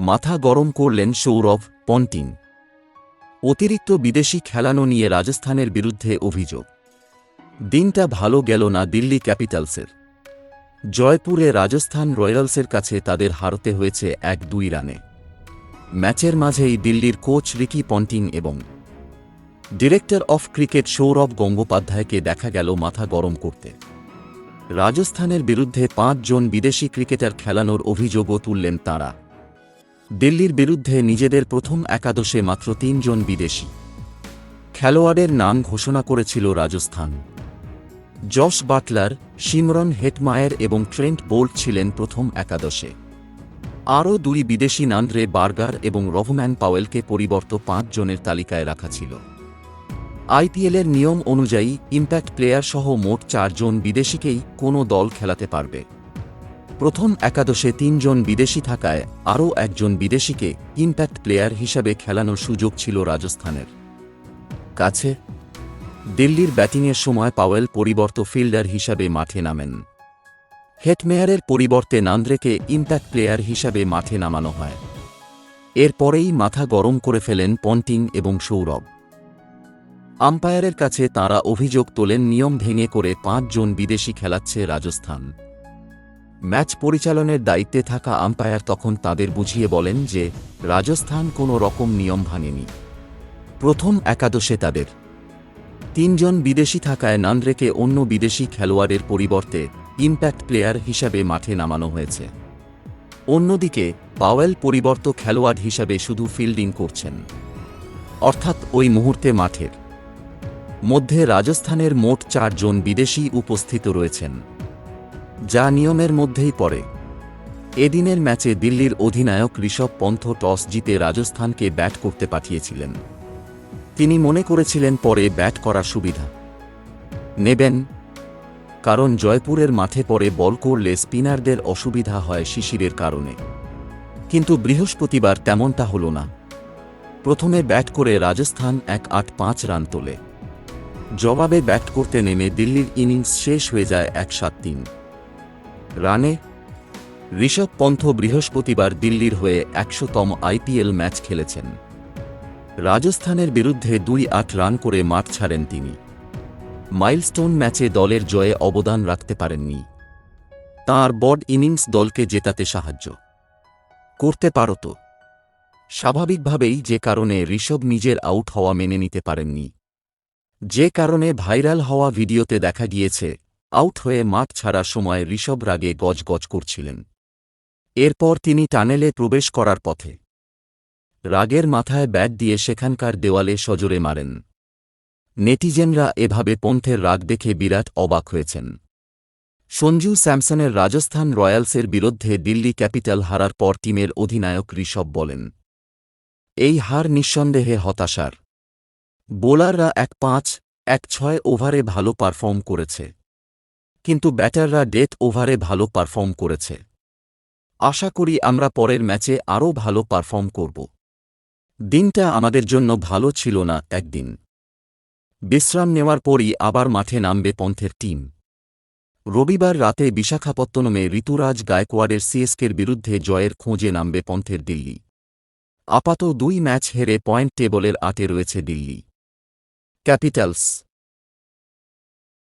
মাথা গরম করলেন সৌরভ পন্টিং। অতিরিক্ত বিদেশি খেলানো নিয়ে রাজস্থানের বিরুদ্ধে অভিযোগ। দিনটা ভালো গেল না দিল্লি ক্যাপিটালসের। জয়পুরে রাজস্থান রয়্যালসের কাছে তাদের হারতে হয়েছে এক দুই রানে। ম্যাচের মাঝেই দিল্লির কোচ রিকি পন্টিং এবং ডিরেক্টর অফ ক্রিকেট সৌরভ গঙ্গোপাধ্যায়কে দেখা গেল মাথা গরম করতে। রাজস্থানের বিরুদ্ধে পাঁচজন বিদেশি ক্রিকেটার খেলানোর অভিযোগও তুললেন তাঁরা। দিল্লির বিরুদ্ধে নিজেদের প্রথম একাদশে মাত্র তিনজন বিদেশি। খেলোয়াড়ের নাম ঘোষণা করেছিল Rajasthan. Jos Buttler Shimron Hetmyer এবং ট্রেন্ট বোল্ট ছিলেন প্রথম একাদশে। আরও দুই বিদেশি নান্দ্রে বার্গার এবং রভম্যান পাওয়েলকে পরিবর্ত পাঁচজনের তালিকায় রাখা ছিল। আইপিএলের নিয়ম অনুযায়ী ইম্প্যাক্ট প্লেয়ার সহ মোট চারজন বিদেশিকেই কোনো দল খেলাতে পারবে। প্রথম একাদশে তিনজন বিদেশি থাকায় আরও একজন বিদেশিকে ইম্প্যাক্ট প্লেয়ার হিসাবে খেলানোর সুযোগ ছিল রাজস্থানের। কাছে, দিল্লির ব্যাটিংয়ের সময় পাওয়েল পরিবর্ত ফিল্ডার হিসাবে মাঠে নামেন। হেটমেয়ারের পরিবর্তে নান্দ্রেকে ইম্প্যাক্ট প্লেয়ার হিসাবে মাঠে নামানো হয়। এরপরেই মাথা গরম করে ফেলেন পন্টিং এবং সৌরভ। আম্পায়ারের কাছে তাঁরা অভিযোগ তোলেন, নিয়ম ভেঙে করে পাঁচজন বিদেশি খেলাচ্ছে রাজস্থান। ম্যাচ পরিচালনের দায়িত্বে থাকা আম্পায়ার তখন তাদের বুঝিয়ে বলেন যে রাজস্থান কোনো রকম নিয়ম ভাঙেনি। প্রথম একাদশে তাদের। তিনজন বিদেশি থাকায় নান্দ্রেকে অন্য বিদেশি খেলোয়াড়ের পরিবর্তে ইম্প্যাক্ট প্লেয়ার হিসাবে মাঠে নামানো হয়েছে। অন্যদিকে, পাওয়েল পরিবর্ত খেলোয়াড় হিসাবে শুধু ফিল্ডিং করছেন। অর্থাৎ ওই মুহূর্তে মাঠের মধ্যে রাজস্থানের মোট চারজন বিদেশি উপস্থিত রয়েছেন। যা নিয়মের মধ্যেই পড়ে। এদিনের ম্যাচে দিল্লির অধিনায়ক ঋষভ পন্থ টস জিতে রাজস্থানকে ব্যাট করতে পাঠিয়েছিলেন। তিনি মনে করেছিলেন পরে ব্যাট করা সুবিধা। নেবেন, কারণ জয়পুরের মাঠে পরে বল করলে স্পিনারদের অসুবিধা হয় শিশিরের কারণে। কিন্তু বৃহস্পতিবার তেমনটা হল না। প্রথমে ব্যাট করে রাজস্থান এক আট পাঁচ রান তোলে। জবাবে ব্যাট করতে নেমে দিল্লির ইনিংস শেষ হয়ে যায় এক সাত তিন। রানে, ঋষভ পন্থ বৃহস্পতিবার দিল্লির হয়ে একশোতম আইপিএল ম্যাচ খেলেছেন। রাজস্থানের বিরুদ্ধে দুই আট রান করে মাঠ ছাড়েন তিনি। মাইলস্টোন ম্যাচে দলের জয়ে অবদান রাখতে পারেননি। তাঁর বড ইনিংস দলকে জেতাতে সাহায্য। করতে পারত স্বাভাবিকভাবেই যে কারণে ঋষভ নিজের আউট হওয়া মেনে নিতে পারেননি। যে কারণে ভাইরাল হওয়া ভিডিওতে দেখা গিয়েছে আউট হয়ে মাঠ ছাড়ার সময় ঋষভ রাগে গজগজ করছিলেন। এরপর তিনি টানেলে প্রবেশ করার পথে রাগের মাথায় ব্যাট দিয়ে সেখানকার দেওয়ালে সজোরে মারেন। নেটিজেনরা এভাবে পন্থের রাগ দেখে বিরাট অবাক হয়েছেন। সঞ্জু স্যামসনের রাজস্থান রয়্যালসের বিরুদ্ধে দিল্লি ক্যাপিটাল হারার পর টিমের অধিনায়ক ঋষভ বলেন, এই হার নিঃসন্দেহে হতাশার। বোলাররা এক পাঁচ, এক ছয় ওভারে ভালো পারফর্ম করেছে। কিন্তু ব্যাটাররা ডেথ ওভারে ভালো পারফর্ম করেছে। আশা করি আমরা পরের ম্যাচে আরও ভালো পারফর্ম করব। দিনটা আমাদের জন্য ভালো ছিল না একদিন। বিশ্রাম নেওয়ার পরই আবার মাঠে নামবে পন্থের টিম। রবিবার রাতে বিশাখাপত্তনমে ঋতুরাজ গায়কোয়াড়ের সিএসকের বিরুদ্ধে জয়ের খোঁজে নামবে পন্থের দিল্লি। আপাত দুই ম্যাচ হেরে পয়েন্ট টেবলের আটে রয়েছে দিল্লি। ক্যাপিটালস